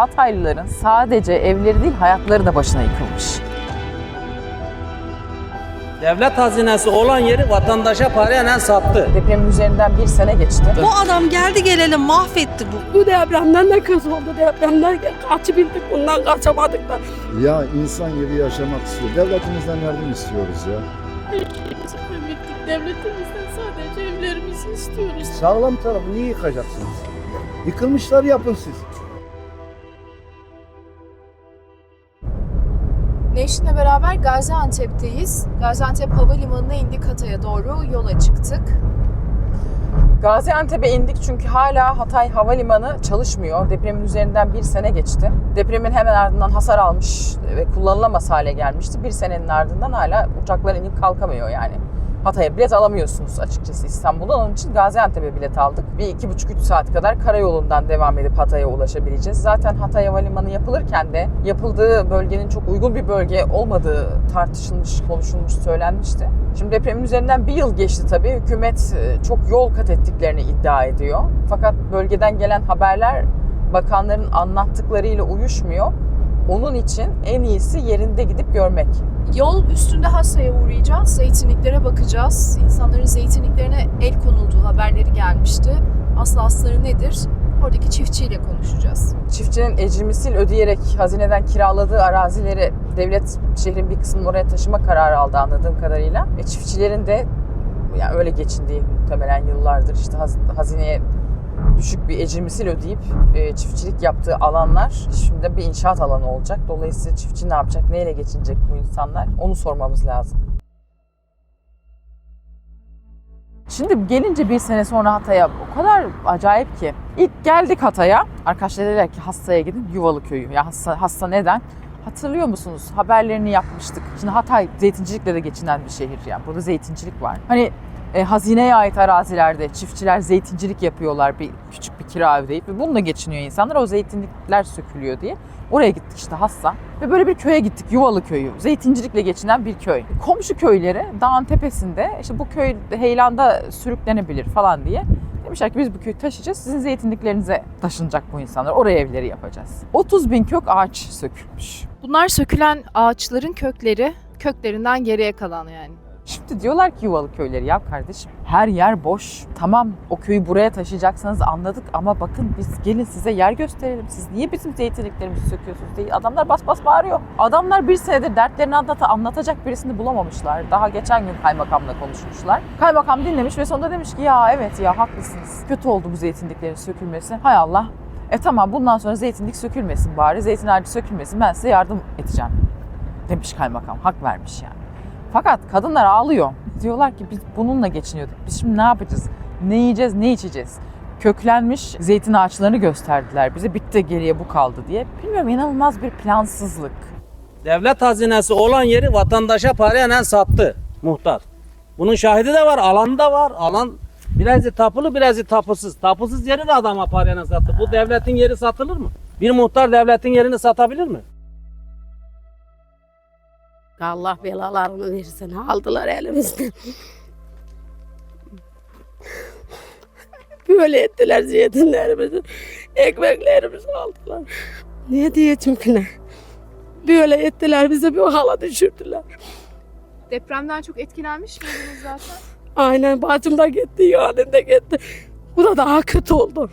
Hataylıların sadece evleri değil hayatları da başına yıkılmış. Devlet hazinesi olan yeri vatandaşa parayla sattı. Depremin üzerinden bir sene geçti. Bu adam geldi gelelim mahvetti bu. Bu depremden de kötü oldu. Depremden kaçabildik bundan kaçamadık da. Ya insan gibi yaşamak istiyor. Devletimizden yardım istiyoruz ya. Bittik devletimizden sadece evlerimizi istiyoruz. Sağlam tarafı niye yıkacaksınız? Yıkılmışlar yapın siz. Neşin'le beraber Gaziantep'teyiz. Gaziantep Havalimanı'na indik Hatay'a doğru yola çıktık. Gaziantep'e indik çünkü hala Hatay Havalimanı çalışmıyor. Depremin üzerinden bir sene geçti. Depremin hemen ardından hasar almış ve kullanılamaz hale gelmişti. Bir senenin ardından hala uçaklar inip kalkamıyor yani. Hatay'a bilet alamıyorsunuz açıkçası İstanbul'dan. Onun için Gaziantep'e bilet aldık. Bir iki buçuk üç saat kadar karayolundan devam edip Hatay'a ulaşabileceğiz. Zaten Hatay Havalimanı yapılırken de yapıldığı bölgenin çok uygun bir bölge olmadığı tartışılmış, konuşulmuş, söylenmişti. Şimdi depremin üzerinden bir yıl geçti tabii. Hükümet e, çok yol kat ettiklerini iddia ediyor. Fakat bölgeden gelen haberler bakanların anlattıklarıyla uyuşmuyor. Onun için en iyisi yerinde gidip görmek. Yol üstünde Hassa'ya uğrayacağız. Zeytinliklere bakacağız. İnsanların zeytinliklerine el konulduğu haberleri gelmişti. Aslı asları nedir? Oradaki çiftçiyle konuşacağız. Çiftçinin ecrimisil ödeyerek hazineden kiraladığı arazileri devlet şehrin bir kısmını oraya taşıma kararı aldı anladığım kadarıyla. Ve çiftçilerin de yani öyle geçindiği muhtemelen yıllardır işte haz- hazineye düşük bir ecrimisil ödeyip e, çiftçilik yaptığı alanlar şimdi bir inşaat alanı olacak. Dolayısıyla çiftçi ne yapacak, neyle geçinecek bu insanlar onu sormamız lazım. Şimdi gelince bir sene sonra Hatay'a o kadar acayip ki. İlk geldik Hatay'a. Arkadaşlar dediler ki Hassa'ya gidin Yuvalı köyü. Ya Hassa, Hassa neden? Hatırlıyor musunuz? Haberlerini yapmıştık. Şimdi Hatay zeytincilikle de geçinen bir şehir yani. Burada zeytincilik var. Hani e, hazineye ait arazilerde çiftçiler zeytincilik yapıyorlar bir küçük bir kira ödeyip ve bununla geçiniyor insanlar. O zeytinlikler sökülüyor diye. Oraya gittik işte Hassa. Ve böyle bir köye gittik. Yuvalı köyü. Zeytincilikle geçinen bir köy. Komşu köyleri dağın tepesinde işte bu köy heylanda sürüklenebilir falan diye. Demişler ki biz bu köyü taşıyacağız. Sizin zeytinliklerinize taşınacak bu insanlar. Oraya evleri yapacağız. 30 bin kök ağaç sökülmüş. Bunlar sökülen ağaçların kökleri, köklerinden geriye kalan yani. Şimdi diyorlar ki yuvalı köyleri ya kardeşim her yer boş. Tamam o köyü buraya taşıyacaksanız anladık ama bakın biz gelin size yer gösterelim. Siz niye bizim zeytinliklerimizi söküyorsunuz diye adamlar bas bas bağırıyor. Adamlar bir senedir dertlerini anlata, anlatacak birisini bulamamışlar. Daha geçen gün kaymakamla konuşmuşlar. Kaymakam dinlemiş ve sonunda demiş ki ya evet ya haklısınız. Kötü oldu bu zeytinliklerin sökülmesi. Hay Allah. E tamam bundan sonra zeytinlik sökülmesin bari. Zeytin ağacı sökülmesin ben size yardım edeceğim. Demiş kaymakam. Hak vermiş yani. Fakat kadınlar ağlıyor. Diyorlar ki biz bununla geçiniyorduk. Biz şimdi ne yapacağız? Ne yiyeceğiz, ne içeceğiz? Köklenmiş zeytin ağaçlarını gösterdiler bize. Bitti geriye bu kaldı diye. Bilmiyorum inanılmaz bir plansızlık. Devlet hazinesi olan yeri vatandaşa parayla sattı muhtar. Bunun şahidi de var, alanı da var. Alan birazcık tapılı, birazcık tapısız. Tapısız yeri de adama parayla sattı. Bu devletin yeri satılır mı? Bir muhtar devletin yerini satabilir mi? Allah belalarını versin. Aldılar elimizden. Böyle ettiler zeytinlerimizi. Ekmeklerimizi aldılar. Ne diyeceğim ki ne? Böyle ettiler bize bir hala düşürdüler. Depremden çok etkilenmiş miydiniz zaten? Aynen bacım da gitti, yeğenim de gitti. Bu da daha kötü oldu.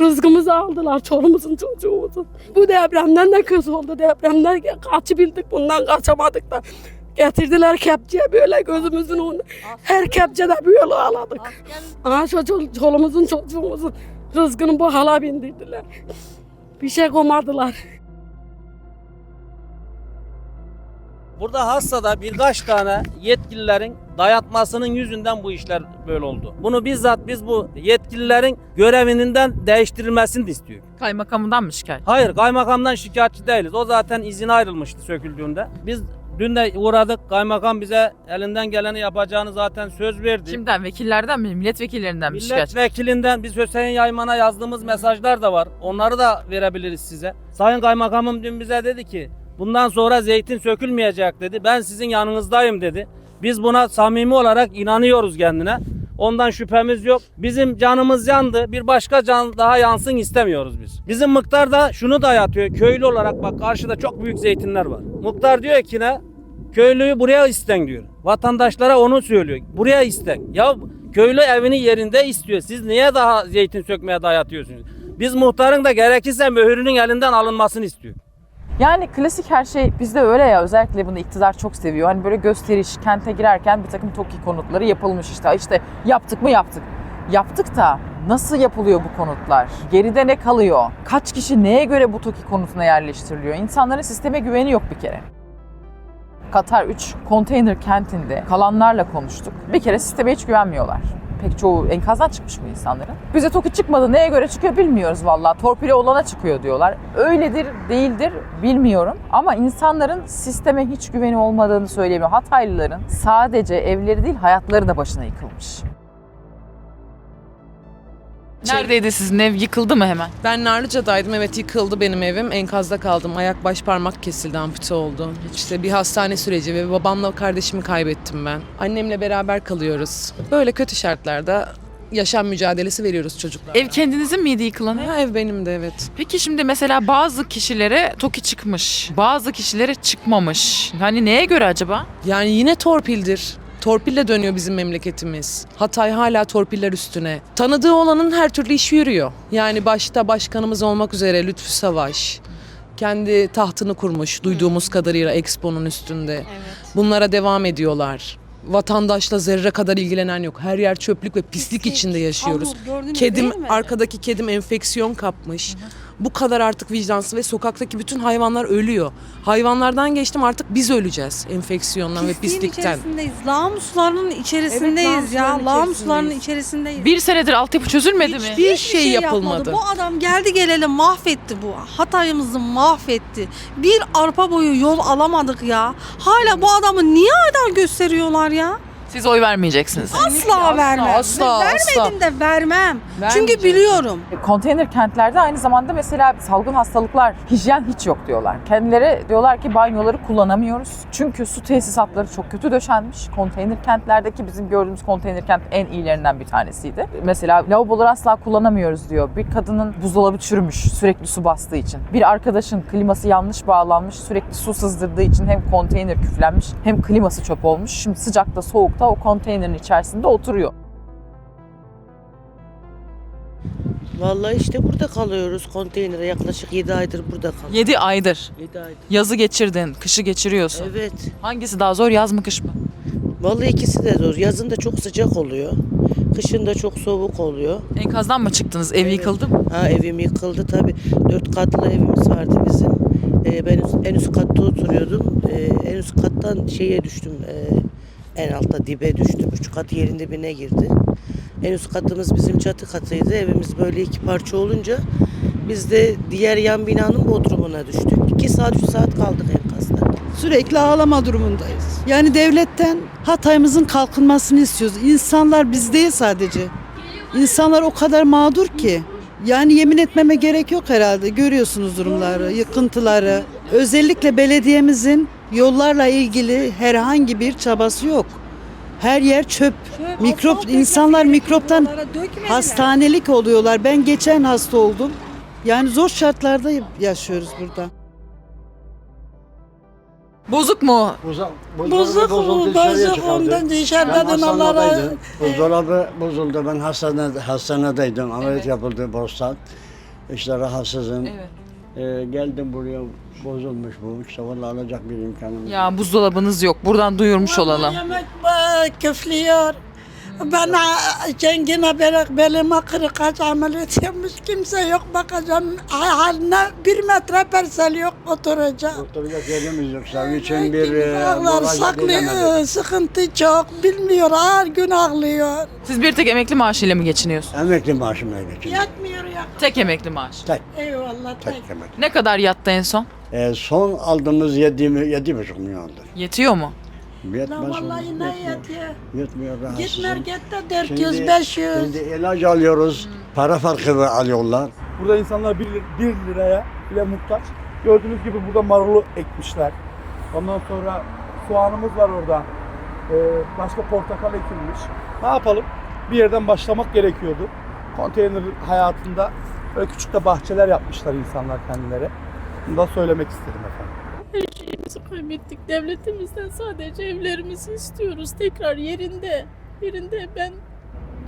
Rızkımızı aldılar, çoluğumuzun çocuğumuzun. Bu depremden de kötü oldu. Depremden kaçabildik, bundan kaçamadık da. Getirdiler kepçeye böyle gözümüzün önünde. Her kepçede böyle ağladık. Aa çocuk, çoluğumuzun çocuğumuzun rızkını bu hala bindirdiler. Bir şey koymadılar. Burada Hassa'da birkaç tane yetkililerin dayatmasının yüzünden bu işler böyle oldu. Bunu bizzat biz bu yetkililerin görevininden değiştirilmesini de istiyoruz. Kaymakamından mı şikayet? Hayır kaymakamdan şikayetçi değiliz. O zaten izin ayrılmıştı söküldüğünde. Biz dün de uğradık. Kaymakam bize elinden geleni yapacağını zaten söz verdi. Kimden? Vekillerden mi? Milletvekillerinden mi? Milletvekilinden biz Hüseyin Yayman'a yazdığımız mesajlar da var. Onları da verebiliriz size. Sayın Kaymakamım dün bize dedi ki bundan sonra zeytin sökülmeyecek dedi. Ben sizin yanınızdayım dedi. Biz buna samimi olarak inanıyoruz kendine. Ondan şüphemiz yok. Bizim canımız yandı. Bir başka can daha yansın istemiyoruz biz. Bizim Mıktar da şunu dayatıyor. Köylü olarak bak karşıda çok büyük zeytinler var. Mıktar diyor ki ne? Köylüyü buraya isten diyor. Vatandaşlara onu söylüyor. Buraya isten. Ya köylü evini yerinde istiyor. Siz niye daha zeytin sökmeye dayatıyorsunuz? Biz muhtarın da gerekirse mühürünün elinden alınmasını istiyor. Yani klasik her şey bizde öyle ya özellikle bunu iktidar çok seviyor. Hani böyle gösteriş, kente girerken bir takım TOKİ konutları yapılmış işte. İşte yaptık mı yaptık. Yaptık da nasıl yapılıyor bu konutlar? Geride ne kalıyor? Kaç kişi neye göre bu TOKİ konutuna yerleştiriliyor? İnsanların sisteme güveni yok bir kere. Katar 3 konteyner kentinde kalanlarla konuştuk. Bir kere sisteme hiç güvenmiyorlar. Pek çoğu enkazdan çıkmış mı insanların? Bize TOKİ çıkmadı neye göre çıkıyor bilmiyoruz vallahi. Torpili olana çıkıyor diyorlar. Öyledir değildir bilmiyorum. Ama insanların sisteme hiç güveni olmadığını söyleyemiyor. Hataylıların sadece evleri değil hayatları da başına yıkılmış. Neredeydi sizin ev? Yıkıldı mı hemen? Ben Narlıca'daydım evet yıkıldı benim evim. Enkazda kaldım. Ayak baş parmak kesildi ampute oldu. İşte bir hastane süreci ve babamla kardeşimi kaybettim ben. Annemle beraber kalıyoruz. Böyle kötü şartlarda yaşam mücadelesi veriyoruz çocuklara. Ev kendinizin miydi yıkılan ev? Ha, ev benim de evet. Peki şimdi mesela bazı kişilere TOKİ çıkmış, bazı kişilere çıkmamış. Hani neye göre acaba? Yani yine torpildir. Torpille dönüyor bizim memleketimiz. Hatay hala torpiller üstüne. Tanıdığı olanın her türlü işi yürüyor. Yani başta başkanımız olmak üzere Lütfü Savaş. Kendi tahtını kurmuş duyduğumuz kadarıyla Expo'nun üstünde. Bunlara devam ediyorlar. Vatandaşla zerre kadar ilgilenen yok. Her yer çöplük ve pislik içinde yaşıyoruz. Kedim arkadaki kedim enfeksiyon kapmış. Bu kadar artık vicdansız ve sokaktaki bütün hayvanlar ölüyor. Hayvanlardan geçtim artık biz öleceğiz enfeksiyondan ve Pisliğin pislikten. içerisindeyiz. Lağmusların içerisindeyiz ya. lağmusların Lağmusların içerisindeyiz. Bir senedir altyapı çözülmedi mi? Hiçbir şey yapılmadı. Bu adam geldi geleli mahvetti bu. Hatay'ımızı mahvetti. Bir arpa boyu yol alamadık ya. Hala bu adamı niye aday gösteriyorlar ya? Siz oy vermeyeceksiniz. Asla, vermem. asla, Ve Vermedim de vermem. Çünkü biliyorum. Konteyner kentlerde aynı zamanda mesela salgın hastalıklar, hijyen hiç yok diyorlar. Kendileri diyorlar ki banyoları kullanamıyoruz. Çünkü su tesisatları çok kötü döşenmiş. Konteyner kentlerdeki bizim gördüğümüz konteyner kent en iyilerinden bir tanesiydi. Mesela lavaboları asla kullanamıyoruz diyor. Bir kadının buzdolabı çürümüş sürekli su bastığı için. Bir arkadaşın kliması yanlış bağlanmış sürekli su sızdırdığı için hem konteyner küflenmiş hem kliması çöp olmuş. Şimdi sıcakta soğukta o konteynerin içerisinde oturuyor. Vallahi işte burada kalıyoruz konteynere yaklaşık 7 aydır burada kalıyoruz. 7 aydır. 7 aydır. Yazı geçirdin, kışı geçiriyorsun. Evet. Hangisi daha zor yaz mı kış mı? Vallahi ikisi de zor. Yazın da çok sıcak oluyor. Kışın da çok soğuk oluyor. Enkazdan mı çıktınız? Ev Evet. yıkıldı mı? Ha evim yıkıldı tabii. Dört katlı evimiz vardı bizim. Ee, ben en üst katta oturuyordum. Ee, en üst kattan şeye düştüm. ee, en altta dibe düştüm. Üç kat yerin dibine girdi. En üst katımız bizim çatı katıydı. Evimiz böyle iki parça olunca biz de diğer yan binanın bodrumuna düştük. İki saat, üç saat kaldık enkazda. Sürekli ağlama durumundayız. Yani devletten Hatay'ımızın kalkınmasını istiyoruz. İnsanlar biz değil sadece. İnsanlar o kadar mağdur ki. Yani yemin etmeme gerek yok herhalde. Görüyorsunuz durumları, yıkıntıları. Özellikle belediyemizin yollarla ilgili herhangi bir çabası yok. Her yer çöp. Mikrop insanlar mikroptan hastanelik oluyorlar. Ben geçen hasta oldum. Yani zor şartlarda yaşıyoruz burada. Bozuk mu? Bozuk mu? Bozuk ondan dışarıdan onlara Buzdolabı bozuldu. Ben hastanede, hastanedeydim. Ameliyat yapıldı Bostan. İşte rahatsızım. Ee, geldim buraya bozulmuş bu. İşte vallahi alacak bir imkanım yok. Ya buzdolabınız yok. Buradan duyurmuş olalım. Yemek ba- küflüyor. Ben a- Cengine berek belime kırık aç ameliyat yapmış kimse yok bakacağım. Haline bir metre parsel yok oturacak. Oturacak yerimiz yok. Senin için bir e, Ağlar saklı sıkıntı çok bilmiyor her gün ağlıyor. Siz bir tek emekli maaşıyla mı geçiniyorsunuz? Emekli maaşımla geçin. Yatmıyor ya. Tek emekli maaş. Eyvallah Tek tek. emekli. Ne kadar yattı en son? Ee, son aldığımız yedi, mi- yedi buçuk milyondu. Yetiyor mu? Yetmez La mi? vallahi ne Yetmiyor. yetiyor. Yetmiyor Git rahatsızım. markette Şimdi- 400 500. Şimdi ilaç alıyoruz. Para farkı alıyorlar. Burada insanlar 1 liraya bile muhtaç. Gördüğünüz gibi burada marulu ekmişler. Ondan sonra soğanımız var orada. Ee, başka portakal ekilmiş. Ne yapalım? bir yerden başlamak gerekiyordu. Konteyner hayatında böyle küçük de bahçeler yapmışlar insanlar kendileri. Bunu da söylemek istedim efendim. Her şeyimizi kaybettik. Devletimizden sadece evlerimizi istiyoruz. Tekrar yerinde. Yerinde ben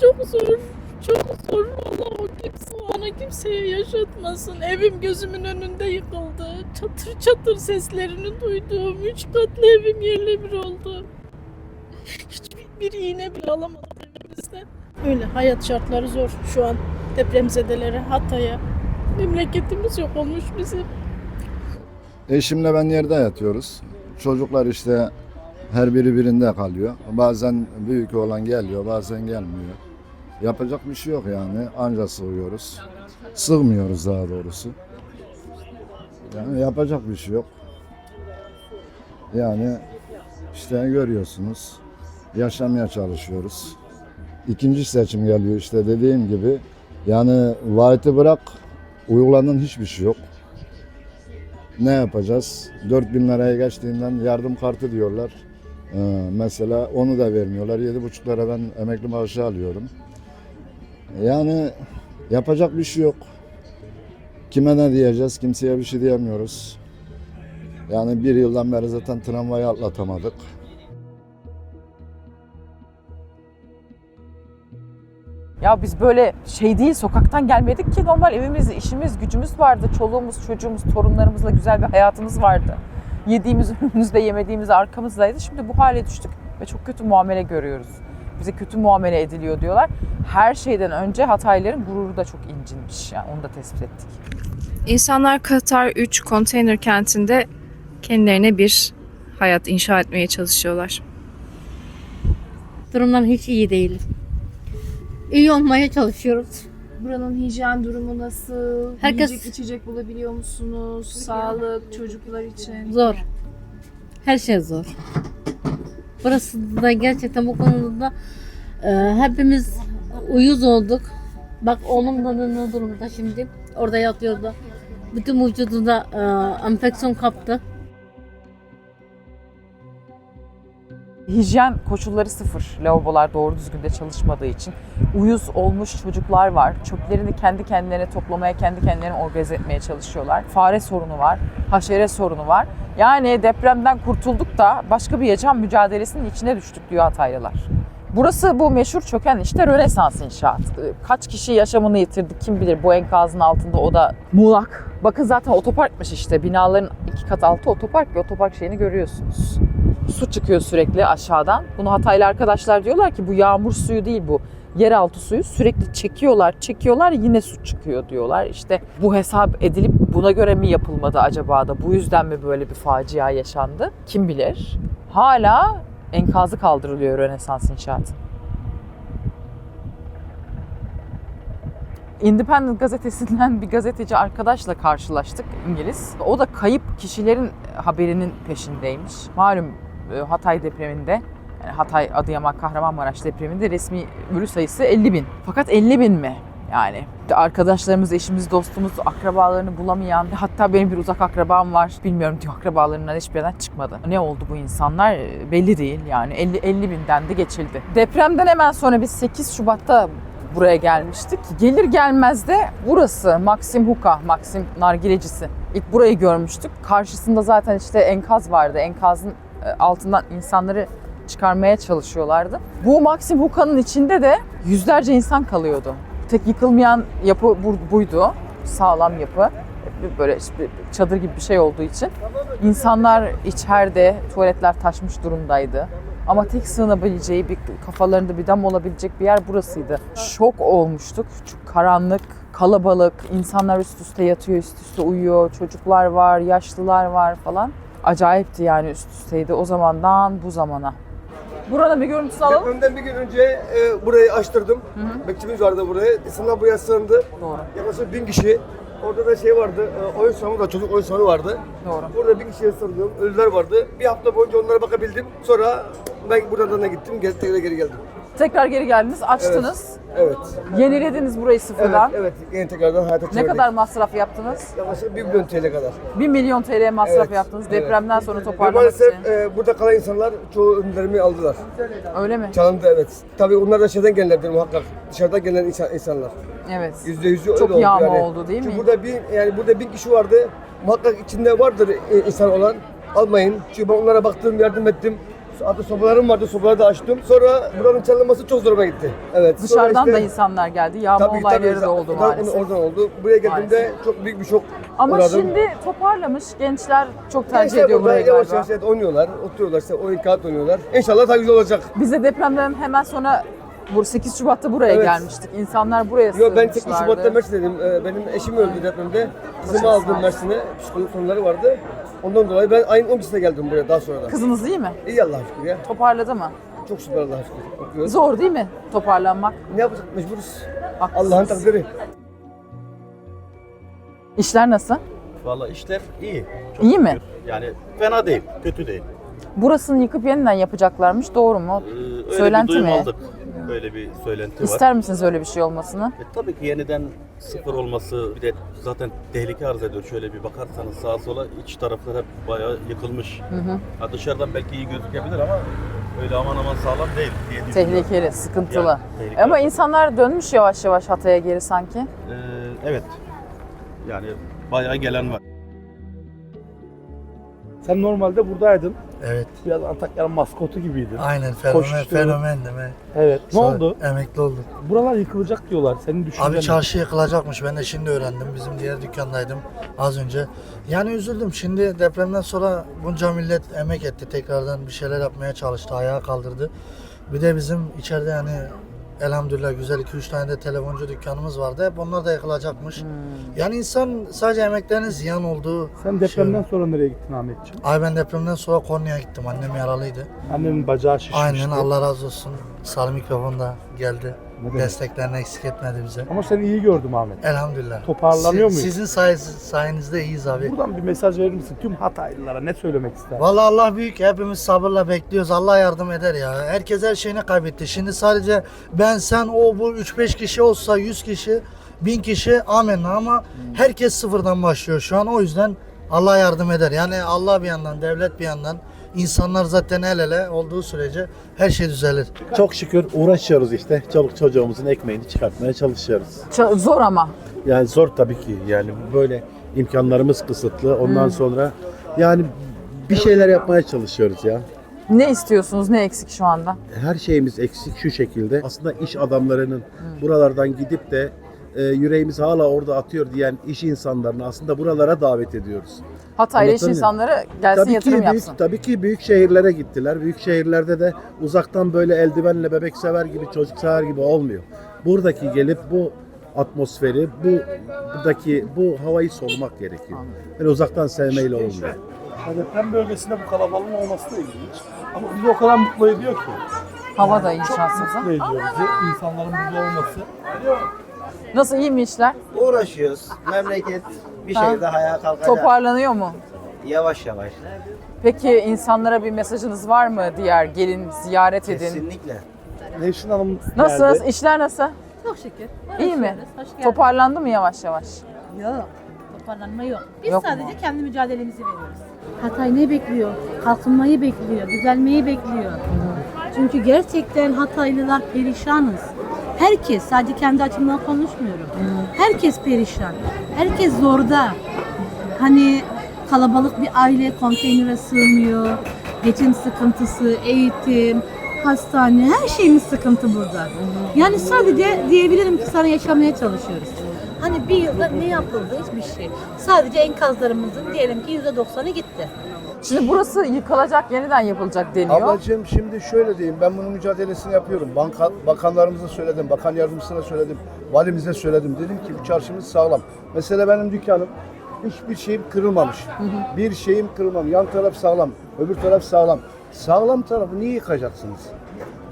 çok zor. Çok zor. Allah kimse bana kimseye yaşatmasın. Evim gözümün önünde yıkıldı. Çatır çatır seslerini duyduğum üç katlı evim yerle bir oldu. Hiçbir bir iğne bile alamadım evimizden. Öyle hayat şartları zor şu an depremzedelere, Hatay'a. Memleketimiz yok olmuş bizim. Eşimle ben yerde yatıyoruz. Çocuklar işte her biri birinde kalıyor. Bazen büyük olan geliyor, bazen gelmiyor. Yapacak bir şey yok yani. Anca sığıyoruz. Sığmıyoruz daha doğrusu. Yani yapacak bir şey yok. Yani işte görüyorsunuz. Yaşamaya çalışıyoruz. İkinci seçim geliyor işte dediğim gibi. Yani vaati bırak uygulanan hiçbir şey yok. Ne yapacağız? 4000 liraya geçtiğinden yardım kartı diyorlar. Ee, mesela onu da vermiyorlar. 7,5 lira ben emekli maaşı alıyorum. Yani yapacak bir şey yok. Kime ne diyeceğiz? Kimseye bir şey diyemiyoruz. Yani bir yıldan beri zaten tramvayı atlatamadık. Ya biz böyle şey değil sokaktan gelmedik ki normal evimiz, işimiz, gücümüz vardı. Çoluğumuz, çocuğumuz, torunlarımızla güzel bir hayatımız vardı. Yediğimiz önümüzde, yemediğimiz arkamızdaydı. Şimdi bu hale düştük ve çok kötü muamele görüyoruz. Bize kötü muamele ediliyor diyorlar. Her şeyden önce Hataylıların gururu da çok incinmiş. Yani onu da tespit ettik. İnsanlar Katar 3 konteyner kentinde kendilerine bir hayat inşa etmeye çalışıyorlar. Durumlar hiç iyi değil. İyi olmaya çalışıyoruz. Buranın hijyen durumu nasıl? Herkes- Yiyecek içecek bulabiliyor musunuz? Sağlık çocuklar için. Zor. Her şey zor. Burası da gerçekten bu konuda e, hepimiz uyuz olduk. Bak oğlum da ne durumda şimdi. Orada yatıyordu. Bütün vücudunda e, enfeksiyon kaptı. Hijyen koşulları sıfır. Lavabolar doğru düzgün de çalışmadığı için. Uyuz olmuş çocuklar var. Çöplerini kendi kendilerine toplamaya, kendi kendilerine organize etmeye çalışıyorlar. Fare sorunu var, haşere sorunu var. Yani depremden kurtulduk da başka bir yaşam mücadelesinin içine düştük diyor Hataylılar. Burası bu meşhur çöken işte Rönesans inşaat. Kaç kişi yaşamını yitirdi kim bilir bu enkazın altında o da muğlak. Bakın zaten otoparkmış işte binaların iki kat altı otopark ve otopark şeyini görüyorsunuz su çıkıyor sürekli aşağıdan. Bunu Hataylı arkadaşlar diyorlar ki bu yağmur suyu değil bu. Yeraltı suyu sürekli çekiyorlar, çekiyorlar yine su çıkıyor diyorlar. İşte bu hesap edilip buna göre mi yapılmadı acaba da bu yüzden mi böyle bir facia yaşandı? Kim bilir. Hala enkazı kaldırılıyor Rönesans inşaatı. Independent gazetesinden bir gazeteci arkadaşla karşılaştık İngiliz. O da kayıp kişilerin haberinin peşindeymiş. Malum Hatay depreminde yani Hatay, Adıyaman, Kahramanmaraş depreminde resmi ölü sayısı 50 bin. Fakat 50 bin mi? Yani arkadaşlarımız, eşimiz, dostumuz, akrabalarını bulamayan, hatta benim bir uzak akrabam var. Bilmiyorum diyor akrabalarından hiçbir yerden çıkmadı. Ne oldu bu insanlar E, belli değil yani 50, 50 binden de geçildi. Depremden hemen sonra biz 8 Şubat'ta buraya gelmiştik. Gelir gelmez de burası Maxim Huka, Maxim nargilecisi. İlk burayı görmüştük. Karşısında zaten işte enkaz vardı. Enkazın altından insanları çıkarmaya çalışıyorlardı. Bu Maxim Huka'nın içinde de yüzlerce insan kalıyordu. Tek yıkılmayan yapı bu- buydu. Sağlam yapı. Böyle işte çadır gibi bir şey olduğu için. İnsanlar içeride, tuvaletler taşmış durumdaydı. Ama tek sığınabileceği bir kafalarında bir dam olabilecek bir yer burasıydı. Şok olmuştuk. Çok karanlık, kalabalık, insanlar üst üste yatıyor, üst üste uyuyor. Çocuklar var, yaşlılar var falan. Acayipti yani üst üsteydi o zamandan bu zamana. Buranın bir görüntüsü alalım. Depremden bir gün önce e, burayı açtırdım. Bekçimiz vardı buraya. İnsanlar buraya sığındı. Doğru, Yaklaşık bin kişi. Orada da şey vardı, e, oyun salonu da çocuk oyun salonu vardı. doğru. Burada bin kişiye sığındım, ölüler vardı. Bir hafta boyunca onlara bakabildim. Sonra ben buradan da gittim, geri, geri geldim. Tekrar geri geldiniz, açtınız. Evet. Yenilediniz burayı sıfırdan. Evet, evet. Yeni tekrardan hayata Ne çevirdik. kadar masraf yaptınız? Yaklaşık 1 milyon TL kadar. 1 milyon TL masraf Evet, yaptınız evet. depremden sonra Ve toparlamak maalesef için. e, burada kalan insanlar çoğu ürünlerimi aldılar. Öyle mi? Çalındı evet. Tabii onlar da şeyden gelenlerdir muhakkak. Dışarıdan gelen insan, insanlar. Evet. Yüzde yüzü öyle Çok oldu yağma yani. oldu değil mi? Çünkü burada bin, yani burada bin kişi vardı. Muhakkak içinde vardır e, insan olan. Almayın. Çünkü ben onlara baktım, yardım ettim. Hatta sobalarım vardı, sobaları da açtım. Sonra buranın çalınması çok zoruma gitti. Evet. Dışarıdan işte- da insanlar geldi. Yağma Tabii, olayları tabii, da oldu tabii, maalesef. Oradan oldu. Buraya geldiğimde çok büyük bir şok Ama uğradım. şimdi toparlamış. Gençler çok tercih Gençler ediyor burayı yavaş galiba. yavaş evet, oynuyorlar, oturuyorlar işte oyun kağıt oynuyorlar. İnşallah daha güzel olacak. Biz de depremden hemen sonra bu 8 Şubat'ta buraya Evet. gelmiştik. İnsanlar buraya Yo ben 8 sığınmışlardı. Şubat'ta Mersin'deydim. Ee, Benim eşim öldü depremde. Kızımı aldım Mersin'e. Psikolojik sorunları vardı. Ondan dolayı ben ayın 12'sine geldim buraya daha sonra da. Kızınız iyi mi? İyi Allah'a şükür ya. Toparladı mı? Çok şükür Allah'a şükür. Okuyoruz. Zor değil mi toparlanmak? Ne yapacak mecburuz. Haklısınız. Allah'ın takdiri. İşler nasıl? Valla işler iyi. Çok İyi mi? şükür. Yani fena değil, kötü değil. Burasını yıkıp yeniden yapacaklarmış. Doğru mu? Ee, öyle Söylenti bir duyum mi? aldık. Böyle bir söylenti var. İster misiniz öyle bir şey olmasını? E, tabii ki yeniden sıfır olması bir de zaten tehlike arz ediyor. Şöyle bir bakarsanız sağa sola iç taraflar hep bayağı yıkılmış. Hı hı. Ha, dışarıdan belki iyi gözükebilir ama öyle aman aman sağlam değil diye düşünüyorum. Tehlikeli, sıkıntılı. Yani, tehlikeli. Ama insanlar dönmüş yavaş yavaş Hatay'a geri sanki. Ee, evet. Yani bayağı gelen var. Sen normalde buradaydın. Evet. Biraz Antakya'nın maskotu gibiydin. Aynen fenomen, Koşuşturdun. fenomendim. Evet. Evet. Ne Sonra oldu? Emekli oldum. Buralar yıkılacak diyorlar. Senin düşüncen Abi çarşı yıkılacakmış. Ben de şimdi öğrendim. Bizim diğer dükkandaydım az önce. Yani üzüldüm. Şimdi depremden sonra bunca millet emek etti. Tekrardan bir şeyler yapmaya çalıştı. Ayağa kaldırdı. Bir de bizim içeride yani elhamdülillah güzel 2-3 tane de telefoncu dükkanımız vardı. Hep onlar da yıkılacakmış. Hmm. Yani insan sadece emeklerinin ziyan olduğu Sen depremden sonra nereye gittin Ahmetciğim? Ay ben depremden sonra Konya'ya gittim. Annem yaralıydı. Annenin bacağı şişmişti. Aynen Allah razı olsun. Sarı mikrofon da geldi. Ne demek? Desteklerini eksik etmedi bize. Ama seni iyi gördüm Ahmet. Elhamdülillah. Toparlanıyor muyuz? Sizin sayes- sayenizde iyiyiz abi. Buradan bir mesaj verir misin tüm Hataylılara? Ne söylemek ister? Vallahi Allah büyük. Hepimiz sabırla bekliyoruz. Allah yardım eder ya. Herkes her şeyini kaybetti. Şimdi sadece ben, sen, o, bu 3-5 kişi olsa 100 kişi, 1000 kişi amenna ama herkes sıfırdan başlıyor şu an. O yüzden Allah yardım eder. Yani Allah bir yandan, devlet bir yandan, insanlar zaten el ele olduğu sürece her şey düzelir. Çok şükür uğraşıyoruz işte. Çoluk çocuğumuzun ekmeğini çıkartmaya çalışıyoruz. Ç- zor ama. Yani zor tabii ki. Yani böyle imkanlarımız kısıtlı. Ondan Hmm. sonra yani bir şeyler yapmaya çalışıyoruz ya. Ne istiyorsunuz? Ne eksik şu anda? Her şeyimiz eksik şu şekilde. Aslında iş adamlarının buralardan gidip de e, yüreğimiz hala orada atıyor diyen iş insanlarını aslında buralara davet ediyoruz. Hataylı iş Anlatabiliyor insanları gelsin tabii yatırım ki yapsın. büyük, tabii ki büyük şehirlere gittiler. Büyük şehirlerde de uzaktan böyle eldivenle bebek sever gibi, çocuk sever gibi olmuyor. Buradaki gelip bu atmosferi, bu buradaki bu havayı solumak gerekiyor. Böyle uzaktan sevmeyle olmuyor. Deprem bölgesinde bu kalabalığın olması da ilginç. Ama bizi o kadar mutlu ediyor ki. Hava da Çok şansınıza. mutlu ediyor bizi insanların burada olması. Nasıl iyi mi işler? Uğraşıyoruz. Memleket bir Ha. şekilde ayağa kalkacak. Toparlanıyor mu? Yavaş yavaş. Peki insanlara bir mesajınız var mı diğer gelin ziyaret edin? Kesinlikle. Nevşin Hanım Nasılsınız? geldi. İşler nasıl? Çok şükür. İyi mi? Hoş. Toparlandı mı yavaş yavaş? Yok. Toparlanma yok. Biz Yok mu? sadece kendi mücadelemizi veriyoruz. Hatay ne bekliyor? Kalkınmayı bekliyor, düzelmeyi bekliyor. Çünkü gerçekten Hataylılar perişanız. Herkes, sadece kendi açımdan konuşmuyorum. Herkes perişan. Herkes zorda. Hani kalabalık bir aile konteynere sığmıyor. Geçim sıkıntısı, eğitim, hastane, her şeyimiz sıkıntı burada. Yani sadece diyebilirim ki sana yaşamaya çalışıyoruz. Hani bir yılda ne yapıldı? Hiçbir şey. Sadece enkazlarımızın diyelim ki yüzde doksanı gitti. Şimdi burası yıkılacak, yeniden yapılacak deniyor. Ablacığım şimdi şöyle diyeyim ben bunun mücadelesini yapıyorum. Banka, bakanlarımıza söyledim, bakan yardımcısına söyledim, valimize söyledim. Dedim ki bu çarşımız sağlam. Mesela benim dükkanım hiçbir şeyim kırılmamış. Bir şeyim kırılmamış. Yan taraf sağlam, öbür taraf sağlam. Sağlam tarafı niye yıkacaksınız?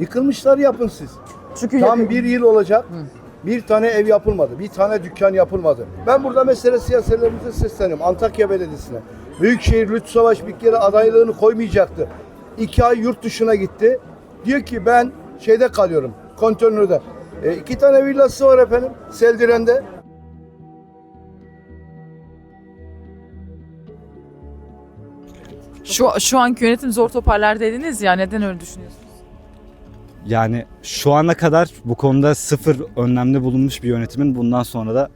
Yıkılmışlar yapın siz. Çünkü Tam yakın- bir yıl olacak. Bir tane ev yapılmadı. Bir tane dükkan yapılmadı. Ben burada mesela siyasetlerimize sesleniyorum. Antakya Belediyesi'ne. Büyükşehir Lütfü Savaş bir kere adaylığını koymayacaktı. İki ay yurt dışına gitti. Diyor ki ben şeyde kalıyorum. Konteynerda. E, iki tane villası var efendim. Seldiren'de. Şu, şu anki yönetim zor toparlar dediniz ya neden öyle düşünüyorsunuz? Yani şu ana kadar bu konuda sıfır önlemde bulunmuş bir yönetimin bundan sonra da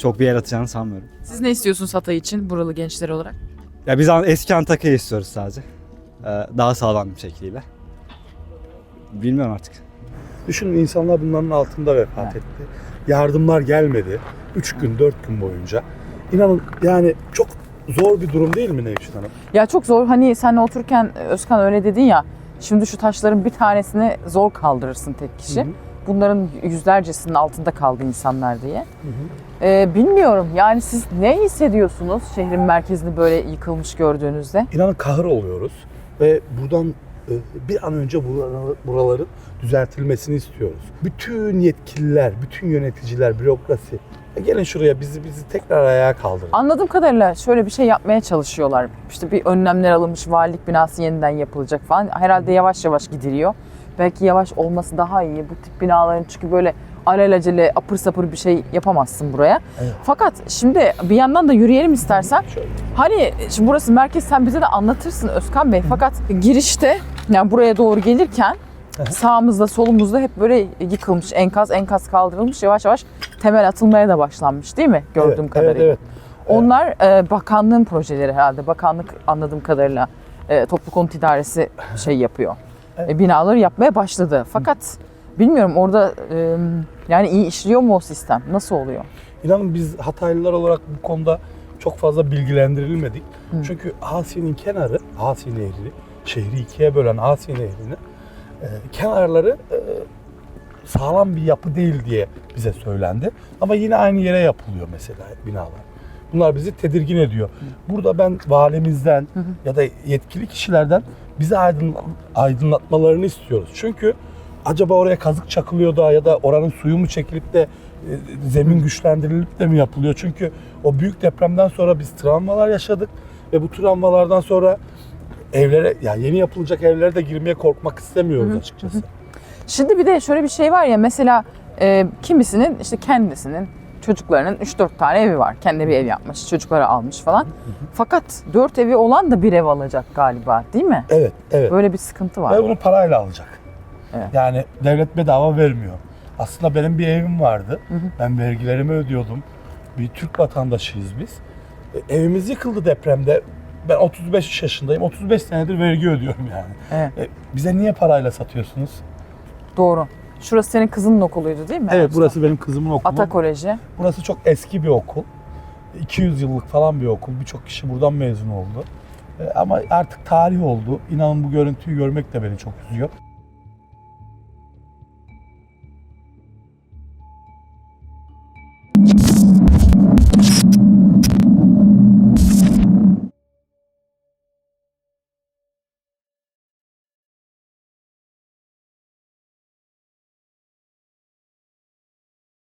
çok bir yer atacağını sanmıyorum. Siz ne istiyorsunuz Hatay için buralı gençler olarak? Ya biz eski Antakya'yı istiyoruz sadece. Ee, Daha sağlam bir şekliyle. Bilmiyorum artık. Düşünün insanlar bunların altında vefat etti. Yardımlar gelmedi. 3 gün 4 gün boyunca. İnanın yani çok zor bir durum değil mi Nevşin Hanım? Ya çok zor hani senle otururken Özkan öyle dedin ya şimdi şu taşların bir tanesini zor kaldırırsın tek kişi. Hı hı. Bunların yüzlercesinin altında kaldı insanlar diye. Ee, bilmiyorum yani siz ne hissediyorsunuz şehrin merkezini böyle yıkılmış gördüğünüzde? İnanın kahır oluyoruz ve buradan e, bir an önce buraları- buraların düzeltilmesini istiyoruz. Bütün yetkililer, bütün yöneticiler, bürokrasi "E, gelin şuraya bizi bizi tekrar ayağa kaldırın. Anladığım kadarıyla şöyle bir şey yapmaya çalışıyorlar. İşte bir önlemler alınmış, valilik binası yeniden yapılacak falan. Herhalde yavaş yavaş gidiliyor. Belki yavaş olması daha iyi. Bu tip binaların çünkü böyle alelacele apır sapır bir şey yapamazsın buraya. Evet. Fakat şimdi bir yandan da yürüyelim istersen. Hani şimdi burası merkez sen bize de anlatırsın Özkan Bey. Fakat girişte yani buraya doğru gelirken sağımızda solumuzda hep böyle yıkılmış enkaz enkaz kaldırılmış yavaş yavaş temel atılmaya da başlanmış değil mi gördüğüm Evet, kadarıyla. Evet, evet. Onlar e, bakanlığın projeleri herhalde. Bakanlık anladığım kadarıyla e, toplu konut idaresi şey yapıyor. E, binaları yapmaya başladı. Fakat bilmiyorum orada e, yani iyi işliyor mu o sistem? Nasıl oluyor? İnanın biz Hataylılar olarak bu konuda çok fazla bilgilendirilmedik. Hı. Çünkü Asi'nin kenarı, Asi Nehri, şehri ikiye bölen Asi Nehri'nin e, kenarları e, sağlam bir yapı değil diye bize söylendi. Ama yine aynı yere yapılıyor mesela binalar. Bunlar bizi tedirgin ediyor. Burada ben valimizden ya da yetkili kişilerden bizi aydın, aydınlatmalarını istiyoruz. Çünkü acaba oraya kazık çakılıyor da ya da oranın suyu mu çekilip de e, zemin güçlendirilip de mi yapılıyor? Çünkü o büyük depremden sonra biz travmalar yaşadık ve bu travmalardan sonra evlere ya yeni yapılacak evlere de girmeye korkmak istemiyoruz açıkçası. Şimdi bir de şöyle bir şey var ya mesela e, kimisinin işte kendisinin çocuklarının 3-4 tane evi var. Kendi bir ev yapmış, çocukları almış falan. Fakat 4 evi olan da bir ev alacak galiba değil mi? Evet, evet. Böyle bir sıkıntı var. Ve bunu parayla alacak. Evet. Yani devlet bedava vermiyor. Aslında benim bir evim vardı. Ben vergilerimi ödüyordum. Bir Türk vatandaşıyız biz. E, evimiz yıkıldı depremde. Ben 35 yaşındayım. 35 senedir vergi ödüyorum yani. Evet. E, bize niye parayla satıyorsunuz? Doğru. Şurası senin kızının okuluydu değil mi? Evet burası benim kızımın okulu. Ata Koleji. Burası çok eski bir okul. 200 yıllık falan bir okul. Birçok kişi buradan mezun oldu. E, Ama artık tarih oldu. İnanın bu görüntüyü görmek de beni çok üzüyor.